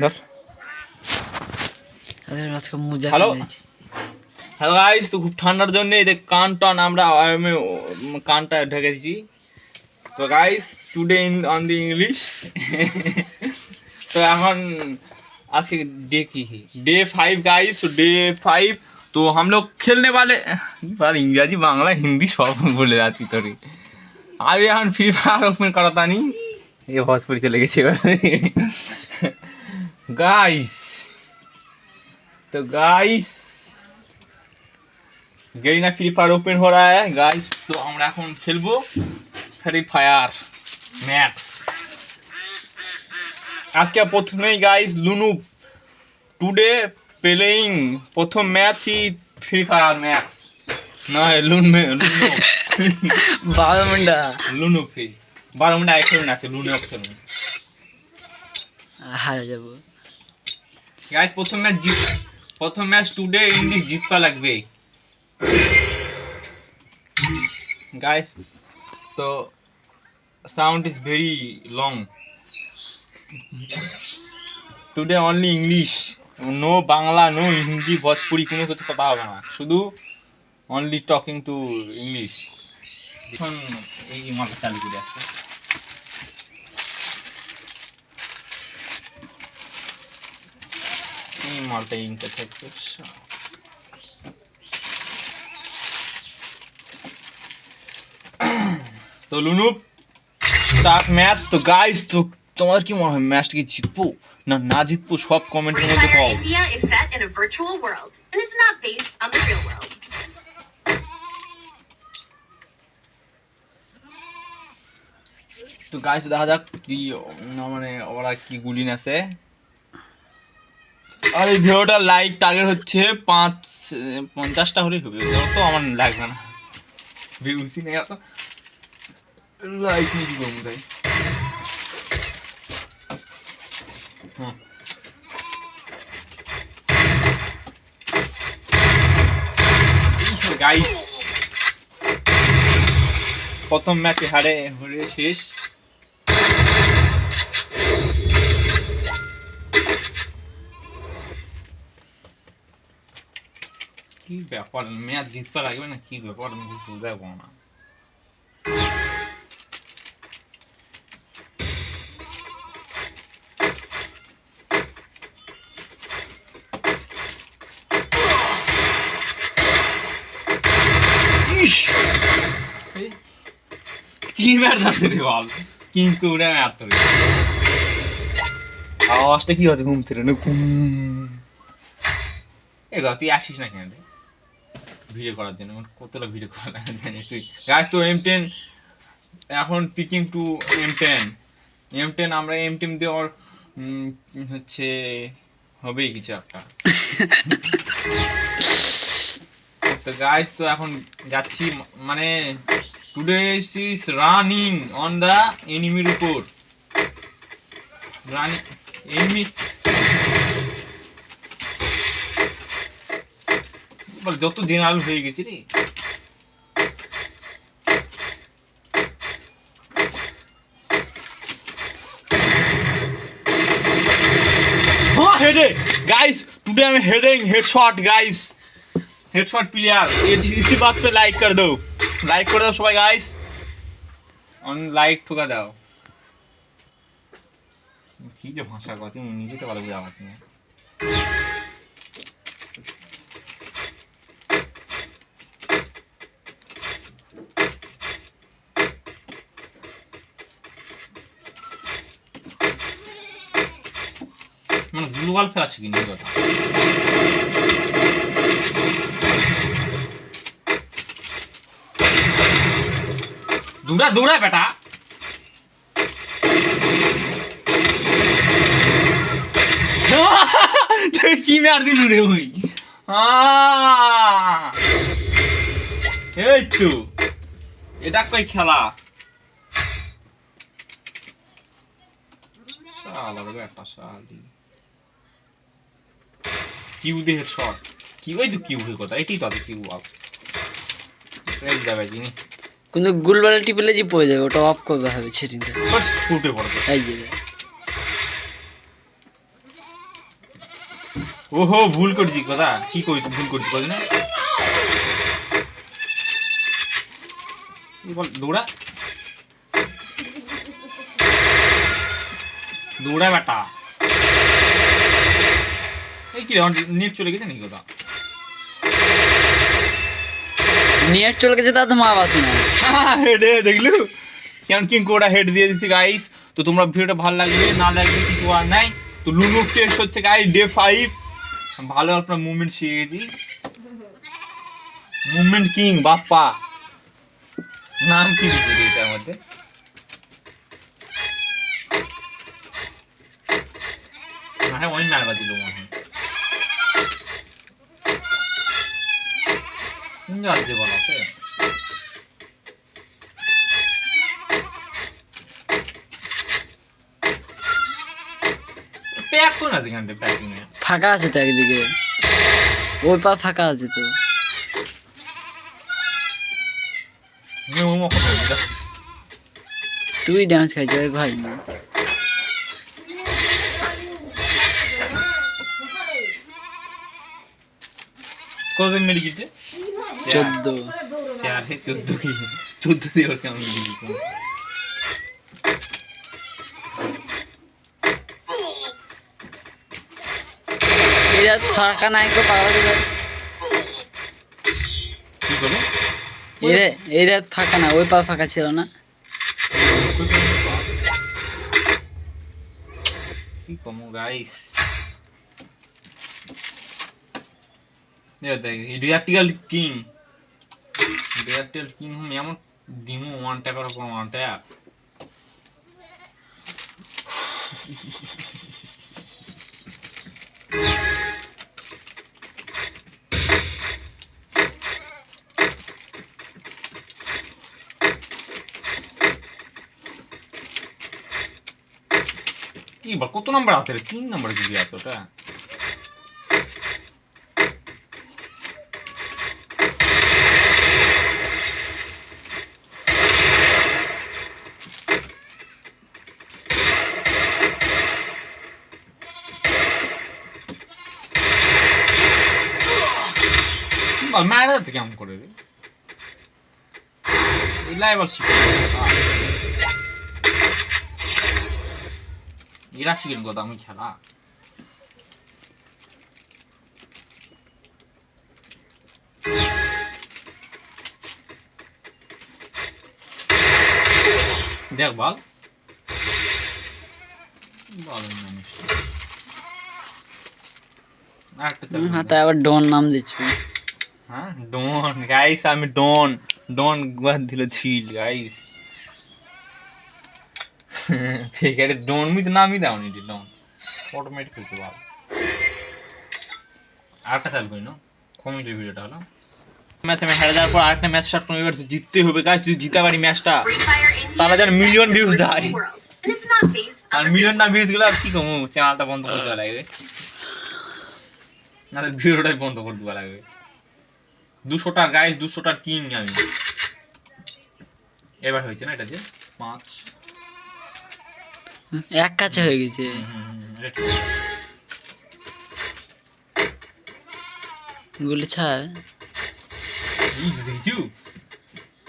ধর আরে আজকে মোজা Hello? কিনেছি হ্যালো গাইস তো খুব ঠান্ডার জন্য এই দেখ কান টান আমরা আমি কানটা ঢেকে দিয়েছি তো guys today in on the English তো এখন আজকে डे की है डे फाइव गाइस तो डे फाइव तो हम लोग खेलने वाले বার ইংরাজি বাংলা হিন্দি সব বলে যাচ্ছি তোরে আমি এখন ফ্রি ফায়ার ওপেন করাতা নি এ ভোজপুরি চলে গেছে এবার গাইস तो guys Garena Free Fire open हो रहा है गाइस তো আমরা এখন খেলবো ফ্রি ফায়ার ম্যাক্স আজকে প্রথমেই গাইস লুনু টুডে প্লেইং প্রথম ম্যাচই ফ্রি ফায়ার ম্যাক্স না লুন লুনু বারো মিনিটা লুনু ফ্রি বারো মিনিট আগে খেলুন আছে লুনু খেলুন হারা যাবো গাইস প্রথম ম্যাচ জিত প্রথম ম্যাচ টুডে ইংলিশ জিতপা লাগবে। গাইস তো sound is very long today only English no Bangla no Hindi Bhojpuri কোনো কিছু কথা হবে না। শুধু অনলি টকিং টু ইংলিশ এখন এই মালটা চালু করে আসছে এই মালটা ইনটা থাকছে তো লুনু স্টার্ট ম্যাচ তো গাইস তো তোমার কি মনে হয় ম্যাচটা কি জিতবো না না জিতবো সব কমেন্টের মধ্যে world. তো গাইস দেখা যাক কি মানে ওরা কি গুলি আছে আর এই ভিডিওটা লাইক টার্গেট হচ্ছে পাঁচ, পঞ্চাশটা হলেই হবে যত আমার লাগবে না। ভিউসই নেই লাইক নিয়ে করব তাই? হুম। প্রথম ম্যাচে হারে, হরে শেষ। কি ব্যাপার ম্যাচ জিততে লাগবে না কি ব্যাপার আমি কিছু বুঝতে পারব না ইস! এই কি মারতাছে রে বল কিন্তু উড়ে মারতো রে আওয়াজটা কি হচ্ছে ঘুম থেকে না ঘুম এ গা তুই আসিস না কেন রে ভিডিও করার জন্য। আমার কতটা ভিডিও করা লাগে জানিস তুই? গাছ তো এম টেন এখন picking to M ten M ten আমরা এম টেন দেওয়ার উম, হচ্ছে হবেই কিছু একটা। তো গাইস তো এখন যাচ্ছি মানে today is running on the এনিমির উপর রানিং এনিমি বল যত দিন আলু হয়ে গেছে রে हाँ हेडे guys today I am heading headshot guys headshot player ये इसी बात पे लाइक कर दो লাইক করে দাও সবাই গাইস অন লাইক ঠোকা দাও কি যে ভাষা কথা তুমি নিজে তো ভালো বুঝা পাচ্ছি গ্লোবাল ফেলা শিখিনি কথা। দৌড়া দৌড়া বেটা। কি মার দিল রে ওই? এই তো। এটা কই খেলা? বেটা, শালি। কিউ দিয়ে শট কি ওই তো কিউ হয়ে কথা এটাই তো আছে কিউ আপ রেড যাবে জিনি। কিন্তু গুলবালা টিপলে যে পড়ে যাবে ওটা অফ করবে হবে সেটিংটা ফুটে পড়বে এই যে ওহো ভুল করছি কথা। কি করেছি ভুল করছি কথা না? বল দৌড়া। দৌড়া বেটা। এই কি নেট চলে গেছে নাকি কথা নেট চলে গেছে তা তো মা বাসি না। হেডে দেখলু? কেমন কিং কোটা হেড দিয়ে দিচ্ছি গাইস তো তোমরা ভিডিওটা ভালো লাগবে না লাগবে কিছু আর নাই। তো লুলু টেস্ট হচ্ছে গাইস ডে ফাইভ ভালো আপনার মুভমেন্ট শিখে গেছি। Movement king Bappa. নাম কি দিচ্ছে এটার মধ্যে? মানে ওই মারবা দিল মনে হয়। কোন যাচ্ছে বলা আছে প্যাক কোন আছে এখানটা প্যাকিং এ ফাঁকা আছে তো একদিকে ওই পা ফাঁকা আছে তো তুই ওই ভাই না গিয়েছে চোদ্দ। চারে চোদ্দ কি? চোদ্দ দিয়ে ওর কেমন এরা ফাঁকা নাই তো পাগলা দিবে কি করো এরা এরা ফাঁকা না ওই পা ফাঁকা ছিল না। কি কমো গাইস রিয়াক্টিক্যাল কিং রিয়াক্টিক্যাল কিং হুম এমন দিমু ওয়ান ট্যাপের উপর ওয়ান ট্যাপ কি বল কত নাম্বার আছে রে তিন নাম্বার যদি আছে বল মারা যাচ্ছে কেমন করে রে? এলাই বল শিখে। এরা শিখেন কথা আমি খেলা। দেখ বল। হ্যাঁ তাই আবার ডন নাম দিচ্ছ। হ্যাঁ? ডন গাইস আমি ডন ডন গুয়ার দিল ছিল গাইস ঠিক আছে ডন মি তো নামই দাও নি ডন অটোমেটিক হয়েছে বাল আরেকটা খেল করি না কমেডি ভিডিওটা, হলো। ম্যাচ আমি হেরে যাওয়ার পর আরেকটা ম্যাচ স্টার্ট করব, এবার তো জিততে হবে গাইস যদি জিতে পারি ম্যাচটা তারা যেন মিলিয়ন not based আর মিলিয়ন না ভিউজ গেলে কি কমু চ্যানেলটা বন্ধ করে দেওয়া লাগবে। না ভিডিওটাই বন্ধ করে দেওয়া লাগবে। দুশোটা গাইস দুশোটার কিং আমি। এবার হয়েছে না এটা যে? পাঁচ। এক কাছে হয়ে গেছে। গুলি দেখেছু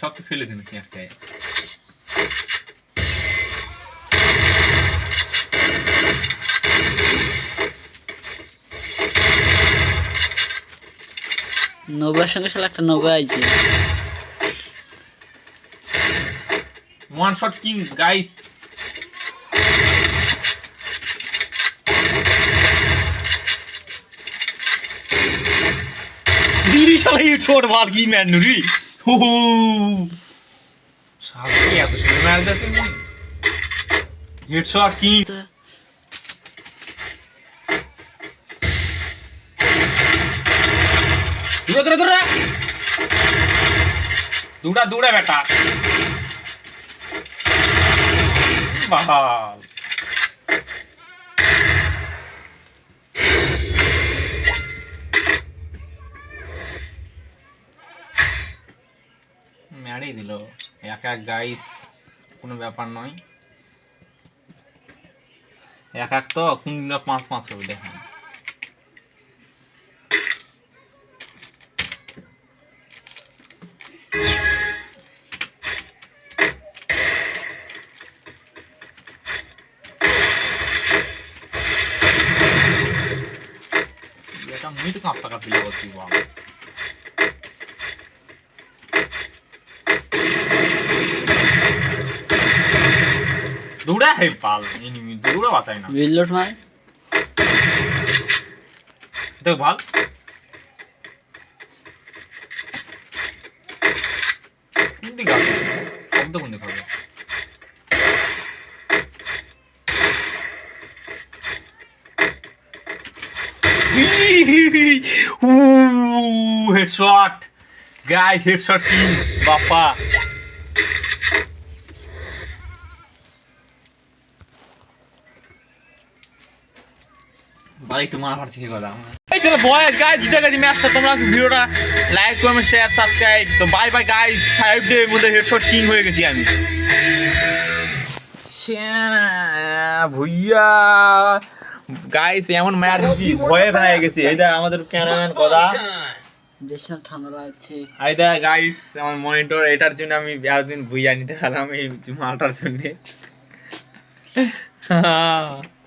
সব তো ফেলে দিন কি একটা নৌকার সঙ্গে শালা একটা নৌকা আছে ওয়ান শট কিং গাইস দিদি শালা এই ছোট মার কি ম্যান নুরি হু হু শালা কি এত মার দিতে হেডশট কিং দৌড়া দৌড়া দৌড়া দৌড়া দৌড়া বেটা। বাল মেরেই দিল। এক এক গাইস কোনো ব্যাপার নয়। এক এক তো কোন পাঁচ পাঁচ হবে দেখেন মুই তো কাঁপটা কাঁপিলে করছি বাবা দৌড়া হে পাল এনিমি দৌড়া বাঁচায় না বিল্লোট মার দেখ ভালো কোন দিকে আছে শব্দ কোন দিকে হবে হেডশট গাইস হেডশট কি বাপা ভাই, তোমার আমার থেকে কথা? গেছি ম্যাচটা তোমরা ভিডিওটা লাইক কমেন্ট শেয়ার সাবস্ক্রাইব তো bye bye guys five day এর মধ্যে হেডশট কিং হয়ে গেছি আমি। ভুইয়া। গাইস এমন ম্যাচ দিচ্ছি ভয়ে ভয়ে গেছি। এই দেখ আমাদের ক্যামেরাম্যান কথা। দেশটা ঠান্ডা লাগছে। আইদা গাইস আমার মনিটর এটার জন্য আমি এতদিন ভুইয়া নিতে পারলাম এই মালটার জন্য।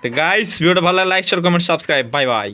তো গাইস ভিডিওটা ভালো like share comment subscribe bye bye